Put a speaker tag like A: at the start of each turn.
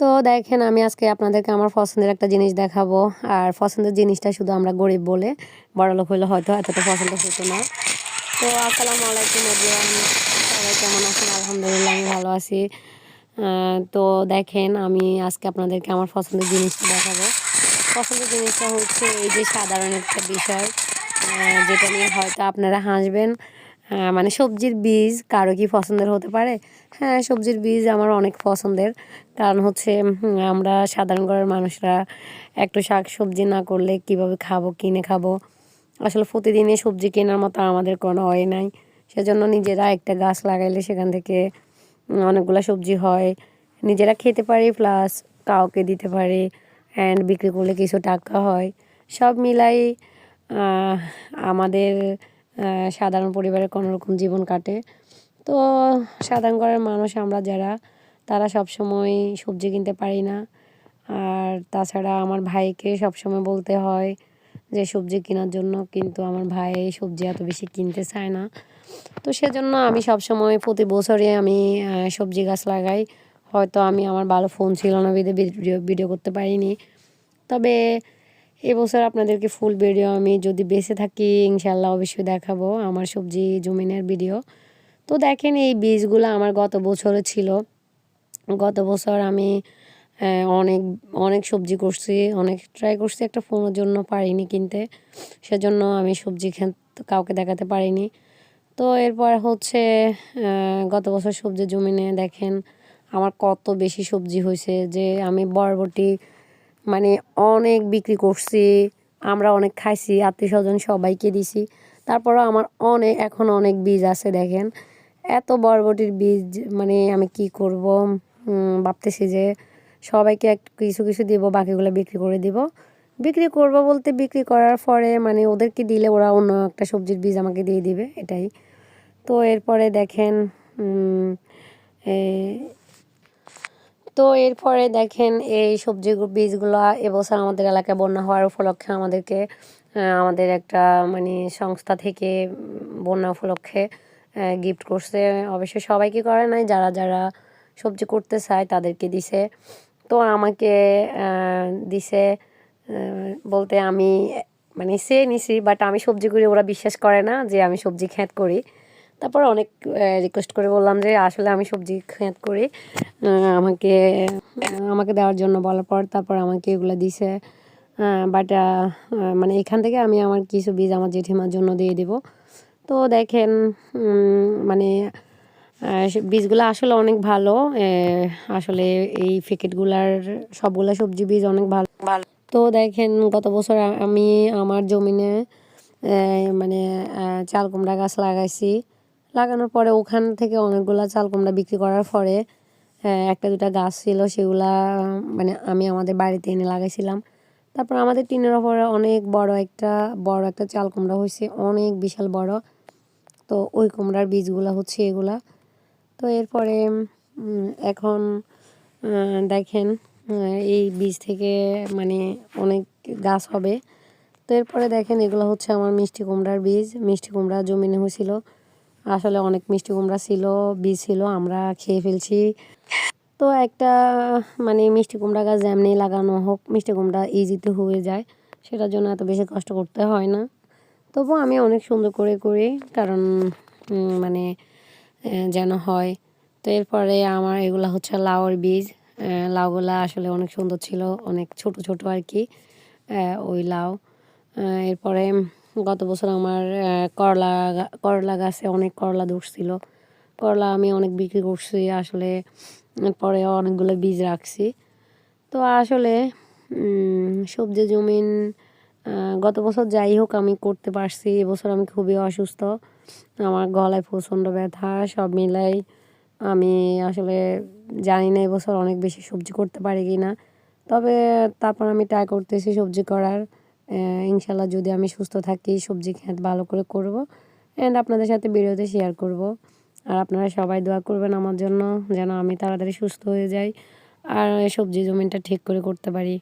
A: তো দেখেন, আমি আজকে আপনাদেরকে আমার পছন্দের একটা জিনিস দেখাবো। আর পছন্দের জিনিসটা শুধু আমরা গরিব বলে বড়লোক হইলে হয়তো এতটা পছন্দ হতো না। তো আসসালামু আলাইকুম সবাই কেমন আছেন? আলহামদুলিল্লাহ, আমি ভালো আছি। তো দেখেন, আমি আজকে আপনাদেরকে আমার পছন্দের জিনিসটা দেখাবো। পছন্দের জিনিসটা হচ্ছে এই যে সাধারণ একটা বিষয় যেটা নিয়ে হয়তো আপনারা হাসবেন। মানে সবজির বীজ কারও কি পছন্দের হতে পারে? হ্যাঁ সবজির বীজ আমার অনেক পছন্দের। কারণ হচ্ছে আমরা সাধারণ ঘরের মানুষরা একটু শাক সবজি না করলে কীভাবে খাব, কিনে খাব? আসলে প্রতিদিনে সবজি কেনার মতো আমাদের কোনো হয় নাই। সেজন্য নিজেরা একটা গাছ লাগাইলে সেখান থেকে অনেকগুলো সবজি হয়। নিজেরা খেতে পারি প্লাস কাউকে দিতে পারি অ্যান্ড বিক্রি করলে কিছু টাকা হয়। সব মিলাই আমাদের সাধারণ পরিবারের কোনো রকম জীবন কাটে। তো সাধারণ ঘরের মানুষ আমরা যারা, তারা সব সময় সবজি কিনতে পারি না। আর তাছাড়া আমার ভাইকে সবসময় বলতে হয় যে, সবজি কেনার জন্য কিন্তু আমার ভাই সবজি এত বেশি কিনতে চায় না। তো সেজন্য আমি সবসময় প্রতি বছরে আমি সবজি গাছ লাগাই। হয়তো আমি আমার ভালো ফোন ছিল না ভিডিও ভিডিও করতে পারিনি। তবে এবছর আপনাদেরকে ফুল ভিডিও আমি যদি বেঁচে থাকি ইনশাল্লাহ অবশ্যই দেখাবো আমার সবজি জমিনের ভিডিও তো দেখেন এই বীজগুলো আমার গত বছরে ছিল। গত বছর আমি অনেক অনেক সবজি করছি, অনেক ট্রাই করছি একটা ফোনের জন্য পারিনি কিনতে। সেজন্য আমি সবজি কাউকে দেখাতে পারিনি। তো এরপর হচ্ছে গত বছর সবজি জমিনে দেখেন আমার কত বেশি সবজি হয়েছে যে আমি বরবটি মানে অনেক বিক্রি করছি, আমরা অনেক খাইছি আত্মীয় স্বজন সবাইকে দিছি। তারপরও আমার অনেক এখন অনেক বীজ আছে দেখেন। এত বরবটির বীজ মানে আমি কি করব? ভাবতেছি যে সবাইকে এক, কিছু কিছু দিব, বাকিগুলো বিক্রি করে দিব। বিক্রি করব বলতে বিক্রি করার পরে মানে ওদেরকে দিলে ওরা অন্য একটা সবজির বীজ আমাকে দিয়ে দিবে, এটাই। তো এরপরে দেখেন তো এরপরে দেখেন এই সবজি বীজগুলো এবছর আমাদের এলাকায় বন্যা হওয়ার উপলক্ষে আমাদেরকে আমাদের একটা মানে সংস্থা থেকে বন্যা উপলক্ষে গিফট করছে। অবশ্যই সবাইকে করে নাই, যারা যারা সবজি করতে চায় তাদেরকে দিছে। তো আমাকে দিছে বলতে আমি মানে সে নিছি বাট আমি সবজি করি, ওরা বিশ্বাস করে না যে আমি সবজি খ্যাত করি। তারপর অনেক রিকোয়েস্ট করে বললাম যে আসলে আমি সবজি খেত করি। আমাকে আমাকে দেওয়ার জন্য বলার পর তারপর আমাকে এগুলো দিছে। বাট মানে এখান থেকে আমি আমার কিছু বীজ আমার জেঠিমার জন্য দিয়ে দেব। তো দেখেন মানে বীজগুলো আসলে অনেক ভালো। আসলে এই প্যাকেটগুলার সবগুলা সবজি বীজ অনেক ভালো। ভালো। তো দেখেন গত বছর আমি আমার জমিনে মানে চাল কুমড়া গাছ লাগাইছি। লাগানোর পরে ওখান থেকে অনেকগুলো চাল কুমড়া বিক্রি করার পরে একটা দুটা গাছ ছিল, সেগুলা মানে আমি আমাদের বাড়িতে এনে লাগাইছিলাম। তারপর আমাদের টিনের ওপরে অনেক বড় একটা বড় একটা চাল কুমড়া হয়েছে, অনেক বিশাল বড়। তো ওই কুমড়ার বীজগুলো হচ্ছে এগুলা। তো এরপরে এখন দেখেন এই বীজ থেকে মানে অনেক গাছ হবে। তো এরপরে দেখেন, এগুলো হচ্ছে আমার মিষ্টি কুমড়ার বীজ। মিষ্টি কুমড়া জমিনে হয়েছিল। আসলে অনেক মিষ্টি কুমড়া ছিল, বীজ ছিল, আমরা খেয়ে ফেলছি। তো একটা মানে মিষ্টি কুমড়া গাছ যেমনি লাগানো হোক, মিষ্টি কুমড়া ইজিতে হয়ে যায়, সেটার জন্য এত বেশি কষ্ট করতে হয় না। তবু আমি অনেক সুন্দর করে করি, কারণ মানে যেন হয়। তো এরপরে আমার এগুলো হচ্ছে লাউর বীজ লাউগুলা আসলে অনেক সুন্দর ছিল, অনেক ছোট ছোট আর কি ওই লাউ। এরপরে গত বছর আমার করলা করলা গাছে অনেক করলা ধরছিল। করলা আমি অনেক বিক্রি করছি, আসলে পরে অনেকগুলো বীজ রাখছি। তো আসলে সবজি জমিন গত বছর যাই হোক আমি করতে পারছি। এবছর আমি খুবই অসুস্থ। আমার গলায় প্রচণ্ড ব্যথা, সব মিলাই আমি আসলে জানি না এবছর অনেক বেশি সবজি করতে পারি কি না তবে তারপর আমি ট্রাই করতেছি সবজি করার। ইনশাল্লাহ যদি আমি সুস্থ থাকি, সবজি খেত ভালো করে করব অ্যান্ড আপনাদের সাথে ভিডিওতে শেয়ার করব। আর আপনারা সবাই দোয়া করবেন আমার জন্য, যেন আমি তাড়াতাড়ি সুস্থ হয়ে যাই, আর সবজি জমিনটা ঠিক করে করতে পারি।